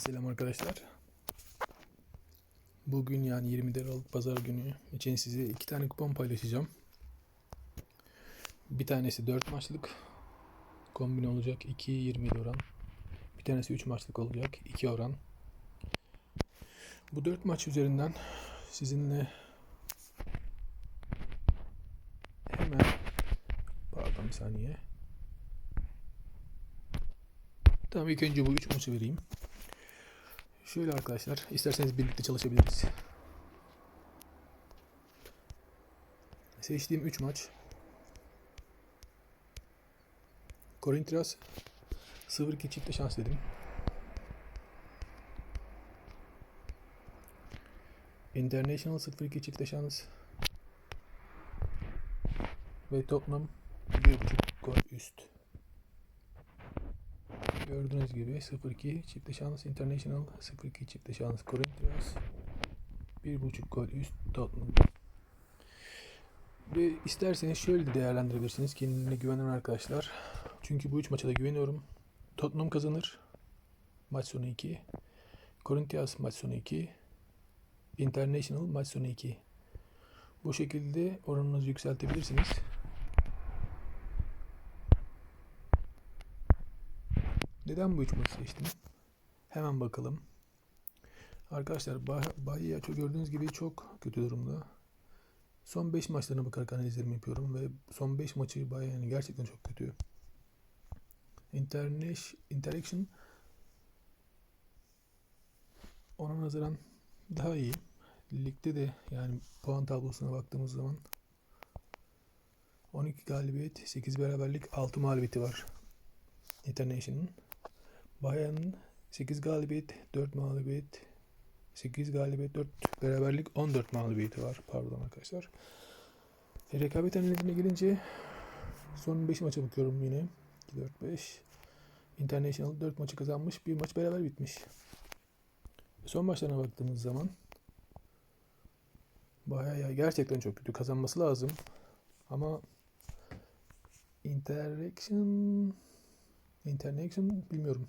selam arkadaşlar. Bugün yani 20 Aralık Pazar günü için size iki tane kupon paylaşacağım. Bir tanesi 4 maçlık kombin olacak 2.27 oran. Bir tanesi 3 maçlık olacak 2 oran. Bu 4 maç üzerinden sizinle hemen pardon bir saniye. Tamam ilk önce bu 3 maçı vereyim. Şöyle arkadaşlar, isterseniz birlikte çalışabiliriz. Seçtiğim 3 maç. Corinthians 0-2 çifte şans dedim. International 0-2 çifte şans. Ve Tottenham 1.5 gol üst. Gördüğünüz gibi 0-2 çifte şans International 0-2 çifte şans Corinthians 1.5 gol üst Tottenham. Ve isterseniz şöyle de değerlendirebilirsiniz kendine güvenen arkadaşlar. Çünkü bu üç maça da güveniyorum. Tottenham kazanır. Maç sonu 2. Corinthians maç sonu 2. International maç sonu 2. Bu şekilde oranınızı yükseltebilirsiniz. Neden bu üç maçı seçtim? Hemen bakalım. Arkadaşlar bah- Bahia gördüğünüz gibi çok kötü durumda. Son 5 maçlarına bakarak analizlerimi yapıyorum ve son 5 maçı yani gerçekten çok kötü. Interneş, Interaction ona nazaran daha iyi. Ligde de yani puan tablosuna baktığımız zaman 12 galibiyet, 8 beraberlik, 6 mağlubiyeti var. International'ın. Bayern'in 8 galibiyet, 4 mağlubiyet, 8 galibiyet, 4 beraberlik, 14 mağlubiyeti var. Pardon arkadaşlar. E, rekabet analizine gelince son 5 maça bakıyorum yine. 2, 4, 5. International 4 maçı kazanmış, 1 maç beraber bitmiş. Son maçlarına baktığımız zaman Bayağı gerçekten çok kötü. Kazanması lazım. Ama Interaction Internation bilmiyorum.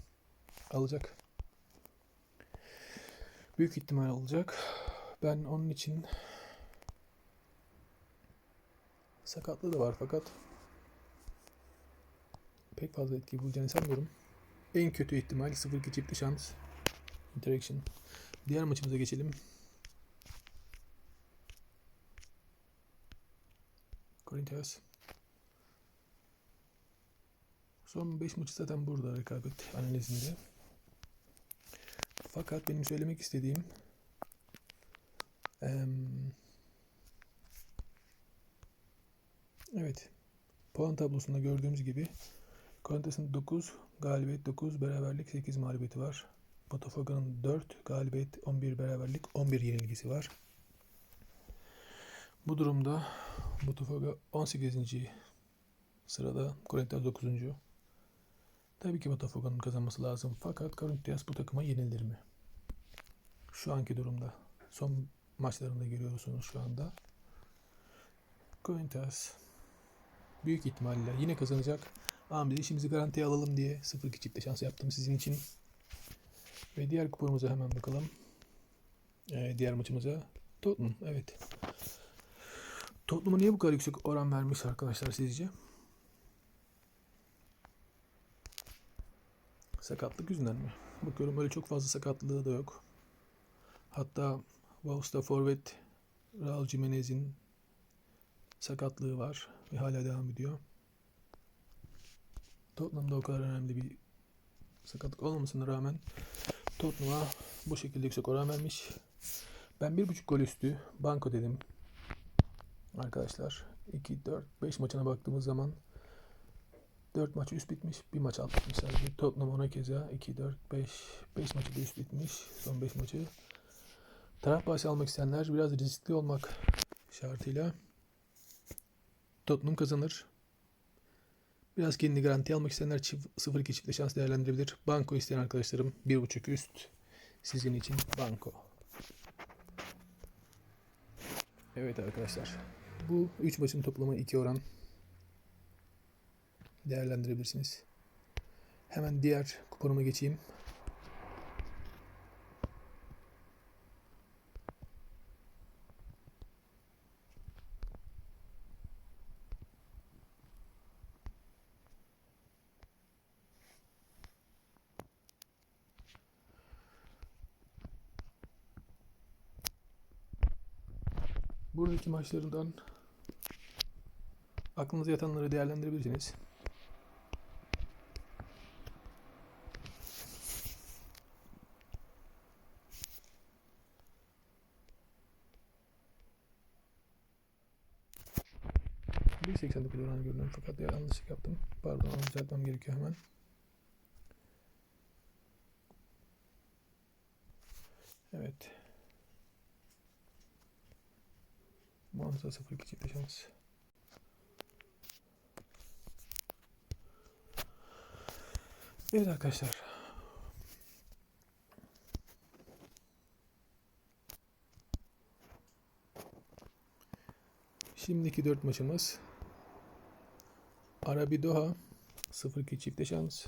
Alacak. Büyük ihtimal alacak. Ben onun için sakatlığı da var fakat pek fazla etki bulacağını sanmıyorum. En kötü ihtimal 0-2 çiftli şans. Interaction. Diğer maçımıza geçelim. Corinthians. Son 5 maçı zaten burada rekabet analizinde. Fakat benim söylemek istediğim evet puan tablosunda gördüğümüz gibi Corinthians'ın 9 galibiyet 9 beraberlik 8 mağlubiyeti var. Botafoga'nın 4 galibiyet 11 beraberlik 11 yenilgisi var. Bu durumda Botafogo 18. sırada Corinthians 9. Tabii ki Botafogo'nun kazanması lazım. Fakat Corinthians bu takıma yenilir mi? Şu anki durumda. Son maçlarında görüyorsunuz şu anda. Corinthians büyük ihtimalle yine kazanacak. Ama biz işimizi garantiye alalım diye 0-2 çifte şans yaptım sizin için. Ve diğer kuponumuza hemen bakalım. Ee, diğer maçımıza Tottenham. Evet. Tottenham'a niye bu kadar yüksek oran vermiş arkadaşlar sizce? Sakatlık yüzünden mi? Bakıyorum öyle çok fazla sakatlığı da yok. Hatta Wolves'ta forvet Raul Jimenez'in sakatlığı var ve hala devam ediyor. Tottenham'da o kadar önemli bir sakatlık olmamasına rağmen Tottenham'a bu şekilde yüksek oran vermiş. Ben 1.5 gol üstü banko dedim arkadaşlar. 2, 4, 5 maçına baktığımız zaman 4 maçı üst bitmiş. Bir maç alt bitmiş sadece. Tottenham ona keza 2, 4, 5, 5 maçı da üst bitmiş. Son 5 maçı. Taraf bahsi almak isteyenler biraz riskli olmak şartıyla Tottenham kazanır. Biraz kendini garanti almak isteyenler çift, 0-2 çiftle şans değerlendirebilir. Banko isteyen arkadaşlarım 1.5 üst sizin için banko. Evet arkadaşlar. Bu 3 maçın toplamı 2 oran değerlendirebilirsiniz. Hemen diğer kuponuma geçeyim. Buradaki maçlarından aklınıza yatanları değerlendirebilirsiniz. Bir 89 oran görünüyor fakat yanlışlık yaptım. Pardon onu düzeltmem gerekiyor hemen. Evet. Monza 0-2 çifte şans. Evet arkadaşlar. Şimdiki 4 maçımız Arabi Doha 0-2 çifte şans.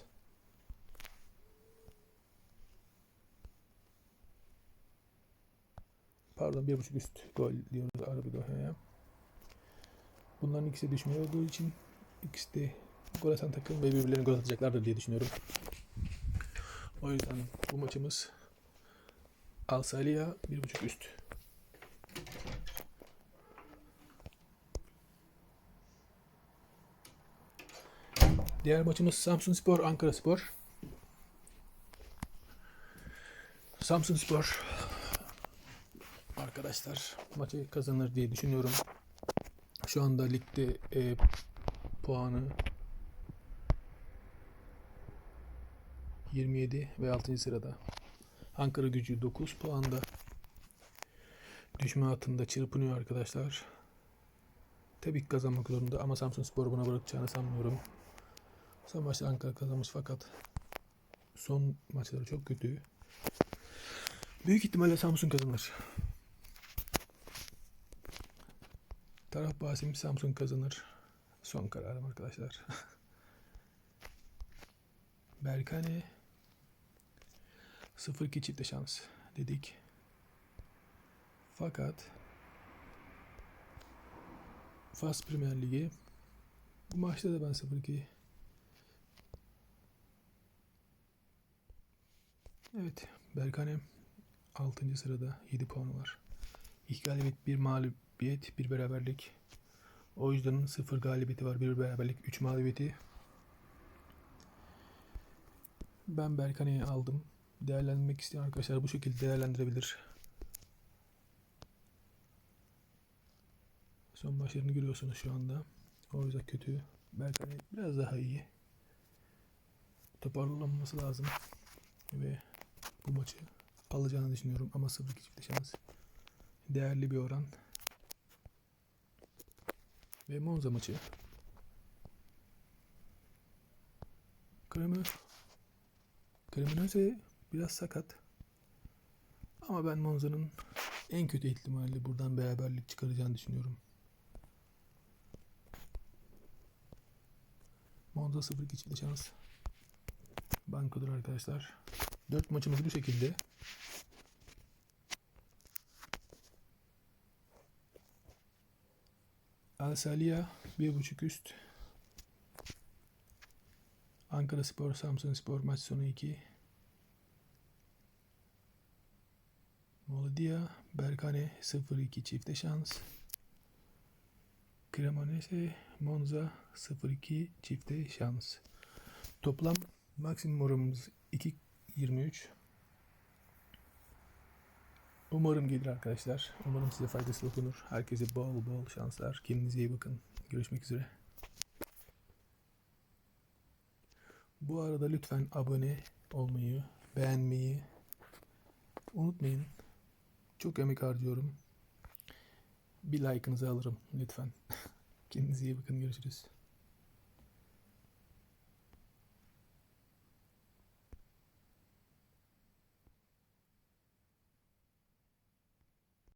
Pardon 1.5 üst gol diyoruz Arabi Doha'ya. Bunların ikisi düşmüyor olduğu için ikisi de gol atan takım ve birbirlerine gol atacaklardır diye düşünüyorum. O yüzden bu maçımız Al Saliha 1.5 üst. Diğer maçımız Samsun Spor, Ankara Spor. Samsun Spor arkadaşlar maçı kazanır diye düşünüyorum. Şu anda ligde e, puanı 27 ve 6. sırada. Ankara gücü 9 puanda. Düşme hattında çırpınıyor arkadaşlar. Tabii ki kazanmak zorunda ama Samsun Spor buna bırakacağını sanmıyorum. Son maçta Ankara kazanmış fakat son maçları çok kötü. Büyük ihtimalle Samsun kazanır. Taraf Basim Samsun kazanır. Son kararım arkadaşlar. Berkane 0-2 çifte şans dedik. Fakat Fas Premier Ligi bu maçta da ben 0-2 Evet Berkane 6. sırada 7 puanı var. 2 galibiyet, 1 mağlubiyet, 1 beraberlik. O yüzden 0 galibiyeti var, 1 beraberlik, 3 mağlubiyeti. Ben Berkane'yi aldım. Değerlendirmek isteyen arkadaşlar bu şekilde değerlendirebilir. Son başlarını görüyorsunuz şu anda. O yüzden kötü. Berkane biraz daha iyi. Toparlanması lazım. Ve bu maçı alacağını düşünüyorum ama 0-2 çifte şans. Değerli bir oran. Ve Monza maçı. Kremi Cremonese biraz sakat. Ama ben Monza'nın en kötü ihtimalle buradan beraberlik çıkaracağını düşünüyorum. Monza 0-2 çifte şans. Bankodur arkadaşlar. 4 maçımız bu şekilde. Al Saliha 1.5 üst. Ankara Spor, Samsun Spor maç sonu 2. Moladia, Berkane 0-2 çifte şans. Cremonese, Monza 0-2 çifte şans. Toplam maksimum oranımız 2.23. Umarım gelir arkadaşlar. Umarım size faydası dokunur. Herkese bol bol şanslar. Kendinize iyi bakın. Görüşmek üzere. Bu arada lütfen abone olmayı, beğenmeyi unutmayın. Çok emek harcıyorum. Bir like'ınızı alırım lütfen. Kendinize iyi bakın. Görüşürüz.